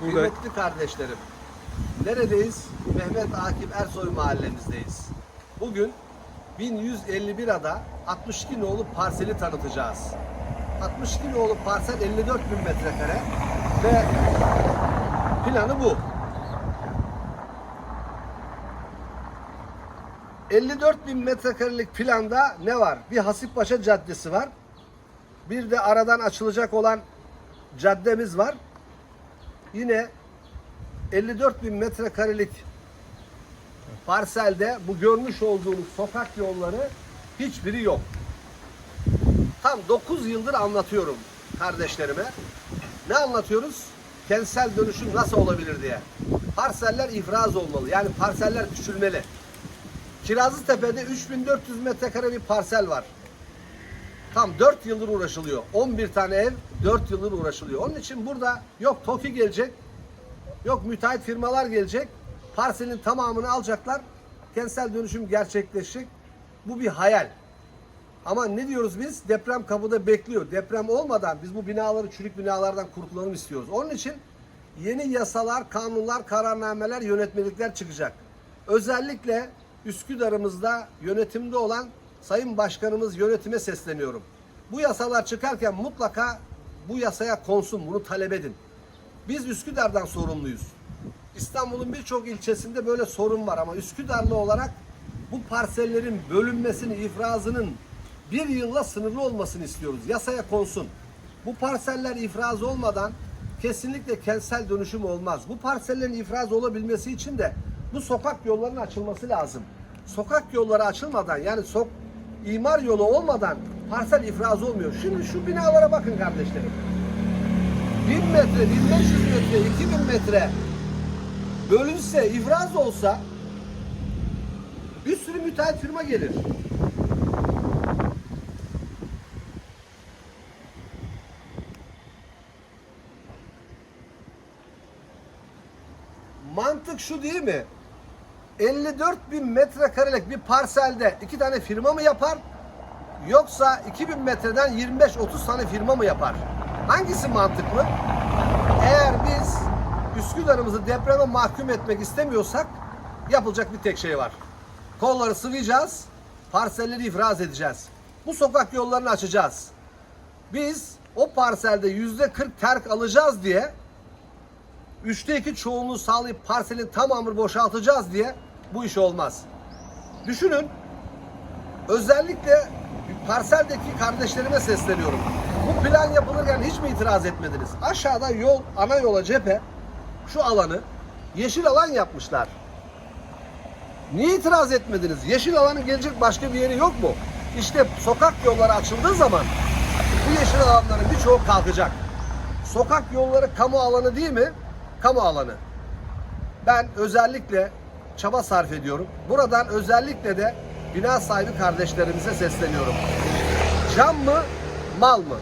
Burada Kıymetli kardeşlerim, neredeyiz? Mehmet Akif Ersoy mahallemizdeyiz. Bugün 1151 ada 62 nolu parseli tanıtacağız. 62 nolu parsel 54 bin metrekare ve planı bu. 54 bin metrekarelik planda ne var? Bir Hasippaşa Caddesi var. Bir de aradan açılacak olan caddemiz var. Yine 54 bin metrekarelik parselde bu görmüş olduğunuz sokak yolları hiçbiri yok. Tam 9 yıldır anlatıyorum kardeşlerime. Ne anlatıyoruz? Kentsel dönüşüm nasıl olabilir diye. Parseller ifraz olmalı. Yani parseller küçülmeli. Kirazlıtepe'de 3400 metrekare bir parsel var. Tam 4 yıldır uğraşılıyor. 11 tane ev 4 yıldır uğraşılıyor. Onun için burada yok TOKİ gelecek, yok müteahhit firmalar gelecek. Parselin tamamını alacaklar. Kentsel dönüşüm gerçekleşecek. Bu bir hayal. Ama ne diyoruz biz? Deprem kapıda bekliyor. Deprem olmadan biz bu binaları çürük binalardan kurtulalım istiyoruz. Onun için yeni yasalar, kanunlar, kararnameler, yönetmelikler çıkacak. Özellikle Üsküdar'ımızda yönetimde olan Sayın Başkanımız yönetime sesleniyorum. Bu yasalar çıkarken mutlaka bu yasaya konsun, bunu talep edin. Biz Üsküdar'dan sorumluyuz. İstanbul'un birçok ilçesinde böyle sorun var ama Üsküdarlı olarak bu parsellerin bölünmesini, ifrazının bir yılla sınırlı olmasını istiyoruz. Yasaya konsun. Bu parseller ifraz olmadan kesinlikle kentsel dönüşüm olmaz. Bu parsellerin ifraz olabilmesi için de bu sokak yollarının açılması lazım. Sokak yolları açılmadan yani sok imar yolu olmadan parsel ifraz olmuyor. Şimdi şu binalara bakın kardeşlerim. 1000 metre, 1500 metre, 2000 metre bölünse, ifraz olsa bir sürü müteahhit firma gelir. Mantık şu değil mi? 54 bin metrekarelik bir parselde iki tane firma mı yapar? Yoksa 2000 metreden 25-30 tane firma mı yapar? Hangisi mantıklı? Eğer biz Üsküdar'ımızı depreme mahkum etmek istemiyorsak yapılacak bir tek şey var. Kolları sıvayacağız, parselleri ifraz edeceğiz. Bu sokak yollarını açacağız. Biz o parselde yüzde 40 terk alacağız diye üçte iki çoğunluğu sağlayıp parselin tamamını boşaltacağız diye bu iş olmaz. Düşünün özellikle parseldeki kardeşlerime sesleniyorum. Bu plan yapılırken hiç mi itiraz etmediniz? Aşağıda yol, ana yola cephe şu alanı yeşil alan yapmışlar. Niye itiraz etmediniz? Yeşil alanın gelecek başka bir yeri yok mu? İşte sokak yolları açıldığı zaman bu yeşil alanların birçoğu kalkacak. Sokak yolları kamu alanı değil mi? Kamu alanı. Ben özellikle çaba sarf ediyorum. Buradan özellikle de bina sahibi kardeşlerimize sesleniyorum. Can mı, mal mı?